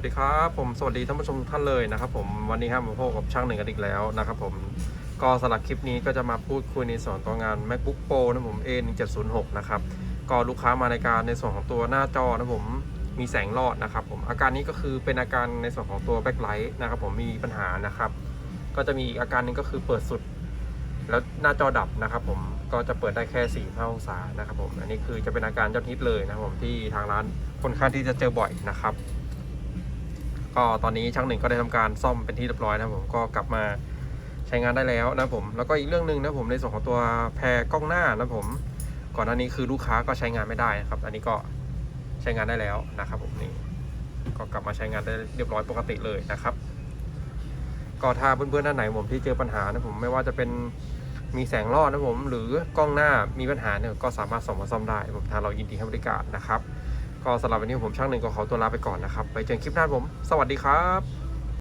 สวัสดีครับผมสวัสดีท่านผู้ชมท่านเลยนะครับผมวันนี้ครับมาพบกับช่างหนึ่งกันอีกแล้วนะครับผมก็สำหรับคลิปนี้ก็จะมาพูดคุยในส่วนตัวงาน macbook pro นะผม a 1 7 0 6นะครับก็ลูกค้ามาในการในส่วนของตัวหน้าจอนะผมมีแสงรอดนะครับผมอาการนี้ก็คือเป็นอาการในส่วนของตัว backlight นะครับผมมีปัญหานะครับก็จะมีอีกอาการหนึงก็คือเปิดสุด แล้วหน้าจอดับนะครับผมก็จะเปิดได้แค่4 5องศานะครับผมอันนี้คือจะเป็นอาการยอดฮิตเลยนะครับผมที่ทางร้านค่อนข้างที่จะเจอบ่อยนะครับ ก็ตอนนี้ช่างหนึ่งก็ได้ทำการซ่อมเป็นที่เรียบร้อยนะผมก็กลับมาใช้งานได้แล้วนะผมแล้วก็อีกเรื่องหนึ่งนะผมในส่วนของตัวแพรกล้องหน้านะผม ก่อนหน้านี้คือลูกค้าก็ใช้งานไม่ได้นะครับ อันนี้ก็ใช้งานได้แล้วนะครับผมนี่ก็กลับมาใช้งานได้เรียบร้อยปกติเลยนะครับ ก็ถ้าเพื่อนๆท่านไหนผมที่เจอปัญหานะผมไม่ว่าจะเป็นมีแสงรอดนะผม หรือกล้องหน้ามีปัญหาเนี่ยก็สามารถส่งมาซ่อมได้ผมทางเรายินดีให้บริการนะครับ ก็สำหรับวันนี้ผมช่างหนึ่งก็ขอตัวลาไปก่อนนะครับ ไปเจอกันคลิปหน้าผม สวัสดีครับ